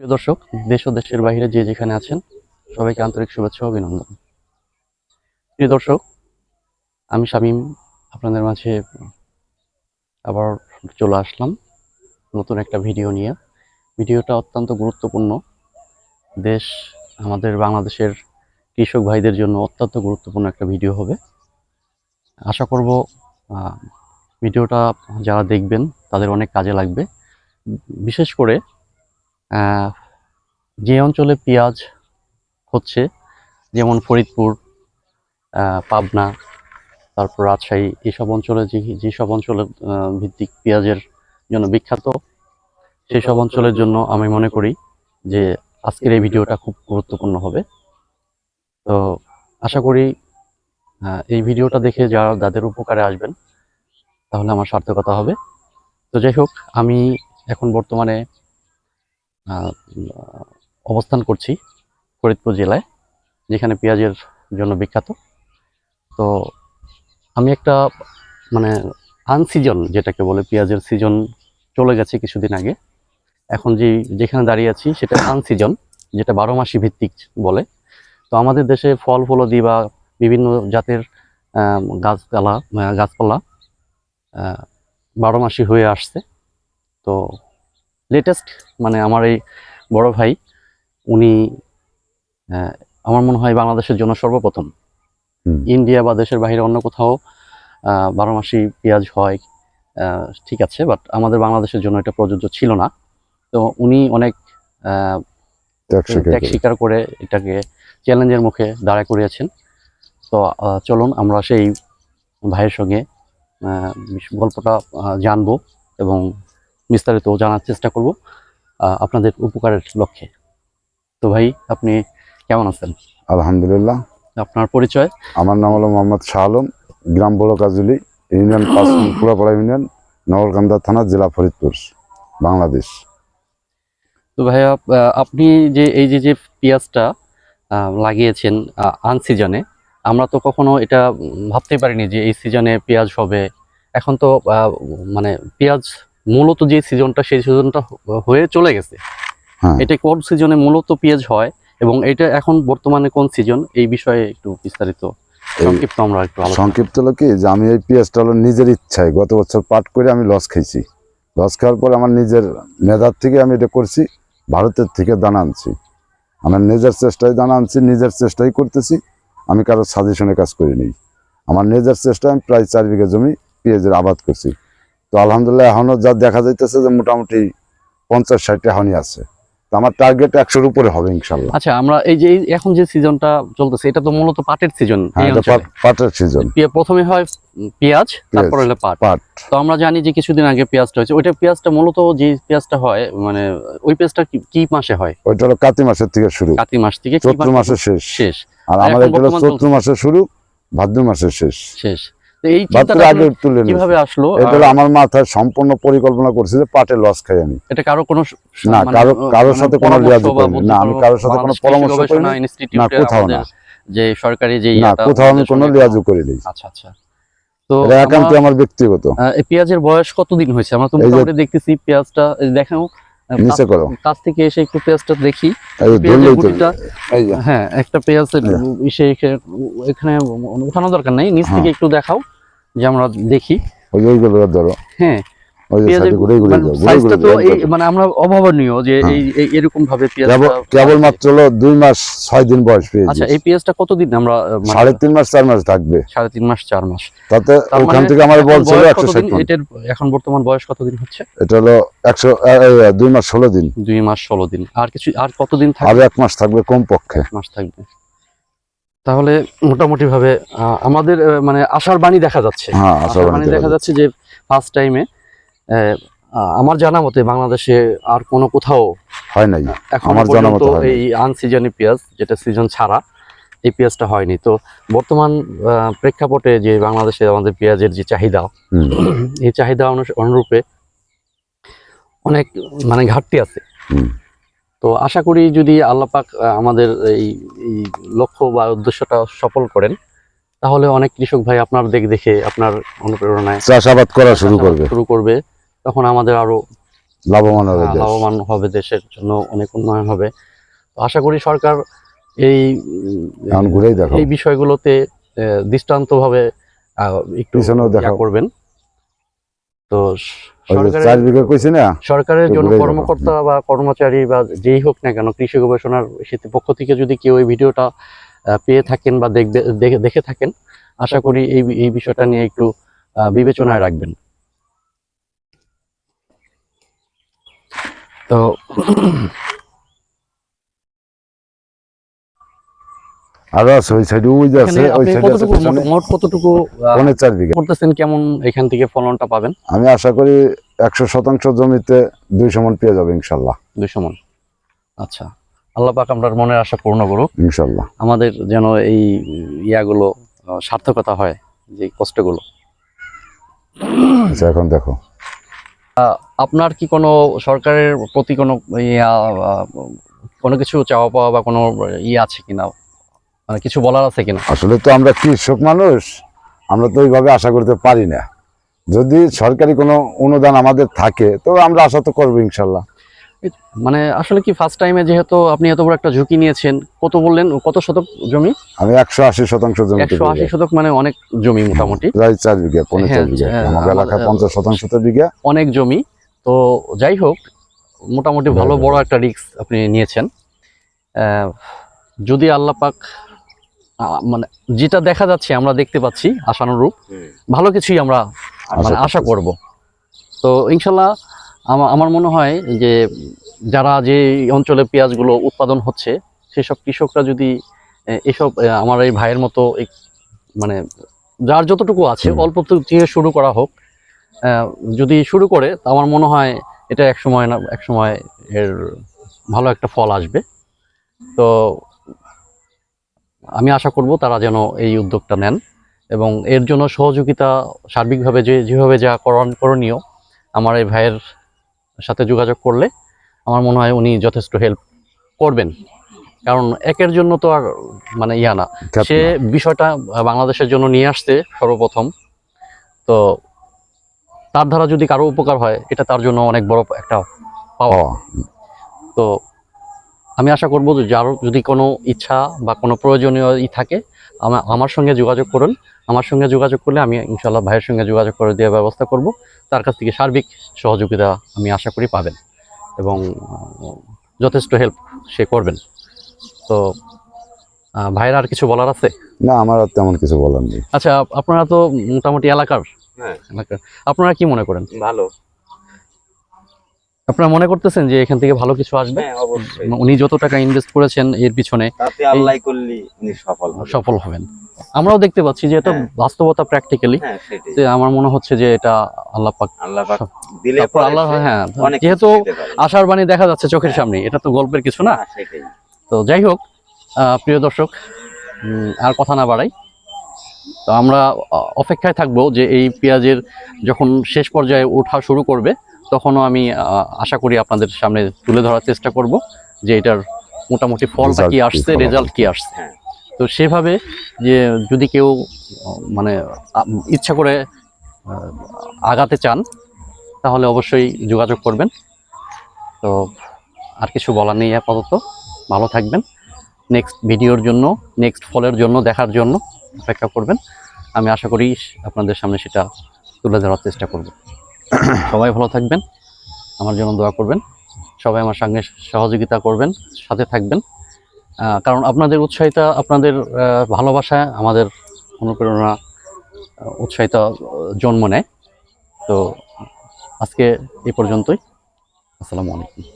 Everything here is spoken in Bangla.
প্রিয় দর্শক, দেশ ও দেশের বাইরে যে যেখানে আছেন, সবাইকে আন্তরিক শুভেচ্ছা অভিনন্দন। প্রিয় দর্শক, আমি শামীম, আপনাদের মাঝে আবার চলে আসলাম নতুন একটা ভিডিও নিয়ে। ভিডিওটা অত্যন্ত গুরুত্বপূর্ণ। দেশ, আমাদের বাংলাদেশের কৃষক ভাইদের জন্য অত্যন্ত গুরুত্বপূর্ণ একটা ভিডিও হবে। আশা করব ভিডিওটা যারা দেখবেন, তাদের অনেক কাজে লাগবে। বিশেষ করে যে অঞ্চলে পেঁয়াজ হচ্ছে যেমন ফরিদপুর পাবনা তারপর রাজশাহী এসব অঞ্চলে যে যেসব অঞ্চলে আহ, ভিত্তিক পেঁয়াজের জন্য বিখ্যাত সেই সব অঞ্চলের জন্য আমি মনে করি যে আজকের এই ভিডিওটা খুব গুরুত্বপূর্ণ হবে। তো আশা করি এই ভিডিওটা দেখে যারা যাদের উপকারে আসবেন তাহলে আমার সার্থকতা হবে। তো যাই হোক আমি এখন বর্তমানে অবস্থান করছি ফরিদপুর জেলায়, যেখানে পেঁয়াজের জন্য বিখ্যাত। তো আমি একটা মানে আনসিজন যেটাকে বলে, পেঁয়াজের সিজন চলে গেছে কিছুদিন আগে। এখন যে, যেখানে দাঁড়িয়ে আছি সেটা আনসিজন যেটা বারো মাসি ভিত্তিক বলে। তো আমাদের দেশে ফল, ফলদি বা বিভিন্ন জাতের গাছপালা গাছপালা বারো মাসি হয়ে আসছে। তো লেটেস্ট মানে আমার এই বড় ভাই উনি আমার মনে হয় বাংলাদেশের জন্য সর্বপ্রথম। ইন্ডিয়া বা দেশের বাইরে অন্য কোথাও বারো মাসি পেঁয়াজ হয় ঠিক আছে বাট আমাদের বাংলাদেশের জন্য এটা প্রযোজ্য ছিল না। তো উনি অনেক ত্যাগ স্বীকার করি। এটাকে চ্যালেঞ্জের মুখে দাঁড়া করিয়েছেন। তো চলুন আমরা সেই ভাইয়ের সঙ্গে গল্পটা জানব এবং বিস্তারিত জানার চেষ্টা করব আপনাদের উপকারের লক্ষ্যে। তো ভাই আপনি কেমন আছেন? আলহামদুলিল্লাহ। আপনার পরিচয়? আমার নাম হলো মোহাম্মদ শাহ আলম গ্রাম বড় কাজুলি ইউনিয়ন পুরাপাড়া ইউনিয়ন নগরকান্দা থানা জেলা ফরিদপুর বাংলাদেশ। তো ভাইয়া আপনি যে এই যে যে পেঁয়াজটা লাগিয়েছেন আনসিজনে আমরা তো কখনো এটা উম, ভাবতেই পারিনি যে এই সিজনে পেঁয়াজ হবে। এখন তো মানে পেঁয়াজ মূলত যে সিজনটা সেই সিজনটা হয়ে চলে গেছে। হ্যাঁ। এটা কোন সিজনে মূলত পেঁয়াজ হয় এবং এটা এখন বর্তমানে কোন সিজন এই বিষয়ে একটু বিস্তারিত সংক্ষিপ্ত আমরা একটু সংক্ষিপ্ত হলো কি যে আমি এই পেঁয়াজটা হলো নিজের ইচ্ছায় গত বছর পাট করে আমি লস খাইছি লস খাওয়ার পর আমার নিজের মেধার থেকে আমি এটা করছি ভারতের থেকে দানা আনছি। আমার নিজের চেষ্টায় দানা আনছি নিজের চেষ্টাই করতেছি আমি কারও সাজেশনে কাজ করিনি। আমার নিজের চেষ্টায় আমি প্রায় চার বিঘা জমি পেঁয়াজের আবাদ করছি। তো আলহামদুলিল্লাহ এখনও যা দেখা যাইতেছে যে মোটামুটি পঞ্চাশ ষাটটা এখনই আছে। তো আমার টার্গেট একশোর উপরে হবে ইনশাল্লাহ। আচ্ছা আমরা এই যে এখন যে সিজনটা চলতেছে এটা তো মূলত পাটের সিজন হ্যাঁ পাট- পাটের সিজন প্রথমে হয় পেঁয়াজ তারপর হলো পাট। পাট। তো আমরা জানি যে কিছুদিন আগে পেঁয়াজটা হয়েছে। ওইটা পেঁয়াজটা মূলত যে পেঁয়াজটা হয় মানে ওই পেঁয়াজটা কি- মাসে হয়? ওইটা হলো কাতি মাসের থেকে শুরু। কাতি মাস থেকে চৈত্র মাসের শেষ। শেষ। আর আমাদের চৈত্র মাসের শুরু ভাদ্র মাসের শেষ। শেষ। এই চিন্তাটা আগে তুলে কীভাবে আসলো? এটা আমার মাথায় সম্পূর্ণ পরিকল্পনা করছি যে পাটে লস খাই আমি। এটা কারও কোনো না, কারো- কারোর সাথে কোনো লিয়াজু বা না, আমি কারোর সাথে কোনো পরামর্শ গবেষণা করিনি। না, কোথাও না। যে সরকারি যে না কোথাও আমি কোনো সঙ্গে- লিয়াজু করিনি। আচ্ছা আচ্ছা। তো একান্ত আমার ব্যক্তিগত। এই পেঁয়াজের বয়স কতদিন হয়েছে? আমরা তো মোটামুটি দেখতেছি পেঁয়াজটা দেখাও। নিচে কাছ- করো। কাছ থেকে এসে একটু পেঁয়াজটা দেখি। হ্যাঁ একটা এখে- এখানে উঠানো দরকার নাই। নিচ হ্যাঁ। থেকে একটু দেখাও। যে আমরা দেখি। ওই ওইগুলো ধরো। হ্যাঁ ওই যে পেঁয়াজের সাইডে ঘুরে ঘুরে মানে যাও ঘুরে সাইজটা ঘুরে তো যাও এই একবার। মানে আমরা অভাবনীয় যে হ্যাঁ। এই এই- এরকম ভাবে কেবল মাত্র হলো দুই মাস ছয় দিন বয়স পেয়েছি আচ্ছা এই পেঁয়াজটা কতদিন আমরা মানে সাড়ে তিন মাস চার মাস থাকবে। সাড়ে তিন মাস চার মাস। তাতে ওখান মানে থেকে আমার এখন বলছিল একশো ষাট এটার এখন বর্তমান বয়স কতদিন হচ্ছে? এটা হলো একশো দুই মাস ষোলো দিন। দুই মাস ষোলো দিন। আর কিছু আর কতদিন আর থাকবে এক মাস থাকবে কম পক্ষে এক মাস থাকবে। তাহলে মোটামুটি ভাবে আমাদের মানে আশার বাণী দেখা যাচ্ছে। হ্যাঁ আশার বাণী দেখা যাচ্ছে। যে ফার্স্ট টাইমে আমার জানা মতে বাংলাদেশে আর কোনো কোথাও হয় নাই। আমার জানা মতো এই আনসিজনে পেঁয়াজ যেটা সিজন ছাড়া এই পেঁয়াজটা হয়নি। তো বর্তমান প্রেক্ষাপটে যে বাংলাদেশে আমাদের পেঁয়াজের যে চাহিদা এই চাহিদা অনুরূপে অনেক মানে ঘাটতি আছে। তো আশা করি যদি আল্লাপাক আমাদের এই লক্ষ্য বা উদ্দেশ্যটা সফল করেন তাহলে অনেক কৃষক ভাই আপনার দেখ দেখে আপনার অনুপ্রেরণায় চাষাবাদ করা শুরু করবে। শুরু করবে। তখন আমাদের আরও লাভবান হবে লাভবান হবে দেশের জন্য অনেক উন্নয়ন হবে। তো আশা করি সরকার এই এই বিষয়গুলোতে দৃষ্টান্ত ভাবে একটু করবেন। তো চার বিঘা কইছি না সরকারের জন্য কর্মকর্তা বা কর্মচারী বা যেই হোক না কেন কৃষি গবেষণার পক্ষ থেকে যদি কেউ এই ভিডিওটা পেয়ে থাকেন বা দেখবে দেখে দেখে থাকেন আশা করি এই এই বিষয়টা নিয়ে একটু বিবেচনায় রাখবেন। তো আরও আছে ওই সাইডে ওই যে আছে ওই সাইডে কতটুকু মোট- কতটুকু আহ, চার বিঘা। করতেছেন কেমন এখান থেকে ফলনটা পাবেন? আমি আশা করি একশো শতাংশ জমিতে দুইশো মন পেয়ে যাবে ইনশাল্লাহ। দুইশো মন। আচ্ছা আল্লাহ পাক আপনার মনের আশা পূর্ণ করুক। ইনশাল্লাহ। আমাদের যেন এই ইয়াগুলো সার্থকতা হয় যে কষ্টগুলো। আচ্ছা এখন দেখো। আপনার কি কোনো সরকারের প্রতি কোনো ইয়া কোনো কিছু চাওয়া পাওয়া বা কোনো ইয়ে আছে কিনা? মানে কিছু বলার আছে কিনা? আসলে তো আমরা কৃষক মানুষ আমরা তো ওইভাবে আশা করতে পারি না। যদি সরকারি কোনো অনুদান আমাদের থাকে তো আমরা আশা তো করব ইনশাল্লাহ। মানে আসলে কি ফার্স্ট টাইমে যেহেতু আপনি এত বড় একটা ঝুঁকি নিয়েছেন কত বললেন? কত শতক জমি? আমি একশো আশি শতাংশ জমি একশো আশি শতক মানে অনেক জমি মোটামুটি। প্রায় চার বিঘা পনেরো চার হ্যাঁ, বিঘা। হ্যাঁ, আমার আমার- পঞ্চাশ শতাংশ তো বিঘা। অনেক জমি। তো যাই হোক মোটামুটি ভালো হ্যাঁ, বড় একটা রিস্ক আপনি নিয়েছেন। যদি আল্লাহ পাক আহ, মানে যেটা দেখা যাচ্ছে আমরা দেখতে পাচ্ছি আশানুরূপ ভালো কিছুই আমরা মানে আশা। করব তো ইনশাল্লাহ আমা- আমার মনে হয় যে যারা যে অঞ্চলে পেঁয়াজগুলো উৎপাদন হচ্ছে সেসব কৃষকরা যদি এসব আমার এই ভাইয়ের মতো এক- মানে যার যতটুকু আছে। অল্প থেকে শুরু করা হোক যদি শুরু করে তা আমার মনে হয় এটা এক সময় না এক সময় এর ভালো একটা ফল আসবে তো আমি আশা করব তারা যেন এই উদ্যোগটা নেন এবং এর জন্য সহযোগিতা সার্বিকভাবে যে যেভাবে যা করণ করণীয় আমার এই ভাইয়ের সাথে যোগাযোগ করলে আমার মনে হয় উনি যথেষ্ট হেল্প করবেন। কারণ একের জন্য তো আর মানে ইয়া না। সে বিষয়টা বাংলাদেশের জন্য নিয়ে আসতে সর্বপ্রথম। তো তার দ্বারা যদি কারও উপকার হয় এটা তার জন্য অনেক বড় একটা পাওয়া। তো আমি আশা করব যে যার যদি কোনো ইচ্ছা বা কোনো প্রয়োজনীয় ই থাকে আমার আমার সঙ্গে যোগাযোগ করুন। আমার সঙ্গে যোগাযোগ করলে আমি ইনশাল্লাহ ভাইয়ের সঙ্গে যোগাযোগ করে দেওয়ার ব্যবস্থা করব। তার কাছ থেকে সার্বিক সহযোগিতা আমি আশা করি পাবেন এবং যথেষ্ট হেল্প সে করবেন। তো ভাইয়ের আর কিছু বলার আছে? না আমার আর তেমন কিছু বলার নেই। আচ্ছা আপনারা তো মোটামুটি এলাকার। হ্যাঁ। এলাকার। আপনারা কি মনে করেন? ভালো। আপনারা মনে করতেছেন যে এখান থেকে ভালো কিছু আসবে? হ্যাঁ উনি যত টাকা ইনভেস্ট করেছেন এর পিছনে সফল হবেন। আমরাও দেখতে পাচ্ছি যে এটা হ্যাঁ। বাস্তবতা প্র্যাকটিক্যালি আমার মনে হচ্ছে যে এটা আল্লাহ পাক আল্লাহ পাক দিলে তারপর আল্লাহ হ্যাঁ যেহেতু। আশার বাণী দেখা যাচ্ছে চোখের হ্যাঁ। সামনে এটা তো গল্পের কিছু না। তো যাই হোক আহ, প্রিয় দর্শক আর কথা না বাড়াই। তো আমরা অপেক্ষায় থাকব যে এই পেঁয়াজের যখন শেষ পর্যায়ে ওঠা শুরু করবে তখনও আমি আশা করি আপনাদের সামনে তুলে ধরার চেষ্টা করব যে এটার মোটামুটি ফলটা কি আসছে রেজাল্ট কি আসছে। হ্যাঁ। তো সেভাবে যে যদি কেউ মানে ইচ্ছা করে আগাতে চান তাহলে অবশ্যই যোগাযোগ করবেন। তো আর কিছু বলার নেই আপাতত। ভালো থাকবেন। নেক্সট ভিডিওর জন্য নেক্সট ফলের জন্য দেখার জন্য অপেক্ষা করবেন। আমি আশা করি আপনাদের সামনে সেটা তুলে ধরার চেষ্টা করব। সবাই ভালো থাকবেন। আমার জন্য দোয়া করবেন। সবাই আমার সঙ্গে সহযোগিতা করবেন, সাথে থাকবেন। কারণ আপনাদের উৎসাহিত, আপনাদের ভালোবাসা আমাদের অনুপ্রেরণা উৎসাহিত জন্ম নেয়। তো আজকে এ পর্যন্তই। আসসালামু আলাইকুম।